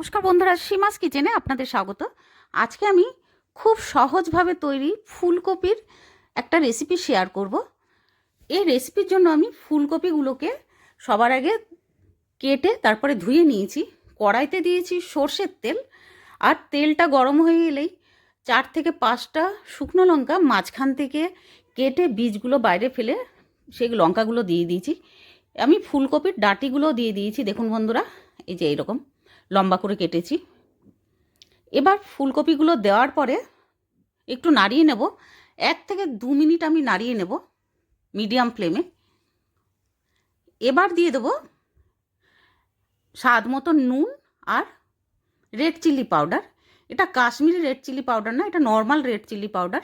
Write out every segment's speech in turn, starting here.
নমস্কার বন্ধুরা, সীমাস কিচেনে আপনাদের স্বাগত। আজকে আমি খুব সহজভাবে তৈরি ফুলকপির একটা রেসিপি শেয়ার করব। এই রেসিপির জন্য আমি ফুলকপিগুলোকে সবার আগে কেটে তারপরে ধুয়ে নিয়েছি। কড়াইতে দিয়েছি সর্ষের তেল আর তেলটা গরম হয়ে এলেই চার থেকে পাঁচটা শুকনো লঙ্কা মাঝখান থেকে কেটে বীজগুলো বাইরে ফেলে সেই লঙ্কাগুলো দিয়ে দিয়েছি। আমি ফুলকপির ডাঁটিগুলো দিয়ে দিয়েছি। দেখুন বন্ধুরা, এই যে এইরকম। লম্বা করে কেটেছি। এবার ফুলকপিগুলো দেওয়ার পরে একটু নাড়িয়ে নেব। এক থেকে দু মিনিট আমি নাড়িয়ে নেব মিডিয়াম ফ্লেমে। এবার দিয়ে দেব স্বাদ মতো নুন আর রেড চিলি পাউডার। এটা কাশ্মীরি রেড চিলি পাউডার না, এটা নর্মাল রেড চিলি পাউডার।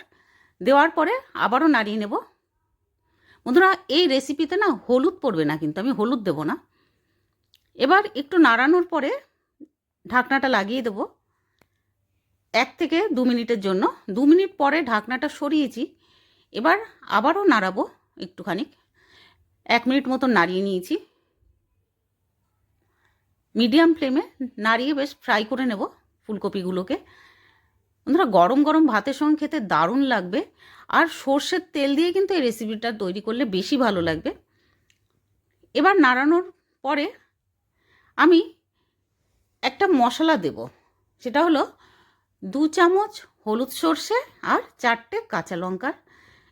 দেওয়ার পরে আবারও নাড়িয়ে নেব। বন্ধুরা, এই রেসিপিতে না হলুদ পড়বে না কিন্তু, আমি হলুদ দেব না। এবার একটু নাড়ানোর পরে ঢাকনাটা লাগিয়ে দেবো। এক থেকে দু মিনিটের জন্য। দু মিনিট পরে ঢাকনাটা সরিয়েছি। এবার আবারও নাড়াবো একটুখানি। এক মিনিট মতো নাড়িয়ে নিয়েছি। মিডিয়াম ফ্লেমে নাড়িয়ে বেশ ফ্রাই করে নেব ফুলকপিগুলোকে। বন্ধুরা, গরম গরম ভাতের সঙ্গে খেতে দারুণ লাগবে। আর সর্ষের তেল দিয়ে কিন্তু এই রেসিপিটা তৈরি করলে বেশি ভালো লাগবে। এবার নাড়ানোর পরে আমি একটা মশলা দেব। সেটা হলো দু চামচ হলুদ সর্ষে আর চারটে কাঁচা লঙ্কার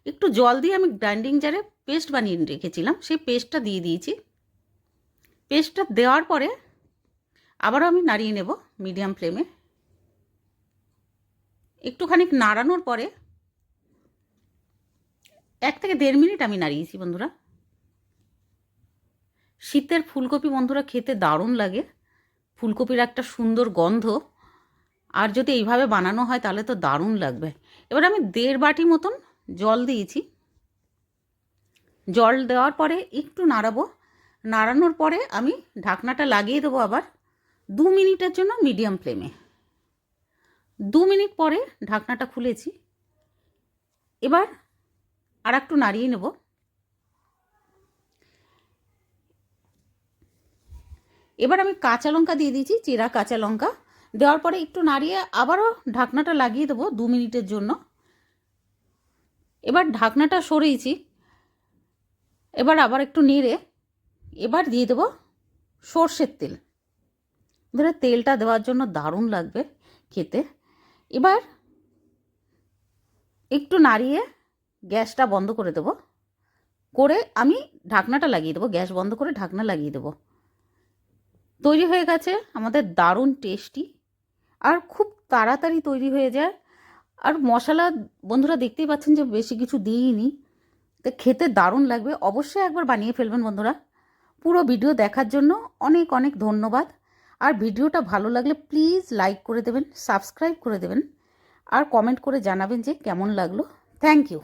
একটু জল দিয়ে আমি গ্রাইন্ডিং জারে পেস্ট বানিয়ে রেখেছিলাম। সেই পেস্টটা দিয়ে দিয়েছি। পেস্টটা দেওয়ার পরে আবারও আমি নাড়িয়ে নেব মিডিয়াম ফ্লেমে একটুখানি নাড়ানোর পরে এক থেকে দেড় মিনিট আমি নাড়িয়েছি বন্ধুরা। শীতের ফুলকপি বন্ধুরা খেতে দারুণ লাগে। ফুলকপির একটা সুন্দর গন্ধ। আর যদি এইভাবে বানানো হয়, তাহলে তো দারুণ লাগবে। এবার আমি দেড় বাটি মতন জল দিয়েছি। জল দেওয়ার পরে একটু নাড়াবো। নাড়ানোর পরে আমি ঢাকনাটা লাগিয়ে দেবো আবার দু মিনিটের জন্য মিডিয়াম ফ্লেমে। দু মিনিট পরে ঢাকনাটা খুলেছি। এবার আর একটু নাড়িয়ে নেব। এবার আমি কাঁচা লঙ্কা দিয়ে দিয়েছি, চেরা কাঁচা লঙ্কা। দেওয়ার পরে একটু নাড়িয়ে আবারও ঢাকনাটা লাগিয়ে দেবো দু মিনিটের জন্য। এবার ঢাকনাটা সরিয়েছি। এবার আবার একটু নেড়ে এবার দিয়ে দেবো সর্ষের তেল। ধরে তেলটা দেওয়ার জন্য দারুণ লাগবে খেতে। এবার একটু নাড়িয়ে গ্যাসটা বন্ধ করে দেবো। করে আমি ঢাকনাটা লাগিয়ে দেবো, গ্যাস বন্ধ করে ঢাকনা লাগিয়ে দেবো। তৈরি হয়ে গেছে, আমাদের দারুণ টেস্টি আর খুব তাড়াতাড়ি তৈরি হয়ে যায়। আর মশলা, বন্ধুরা দেখতেই পাচ্ছেন যে বেশি কিছু দিইনি। তো খেতে দারুণ লাগবে, অবশ্যই একবার বানিয়ে ফেলবেন বন্ধুরা। পুরো ভিডিও দেখার জন্য অনেক অনেক ধন্যবাদ। আর ভিডিওটা ভালো লাগলে প্লিজ লাইক করে দেবেন সাবস্ক্রাইব করে দেবেন। আর কমেন্ট করে জানাবেন যে কেমন লাগল। Thank you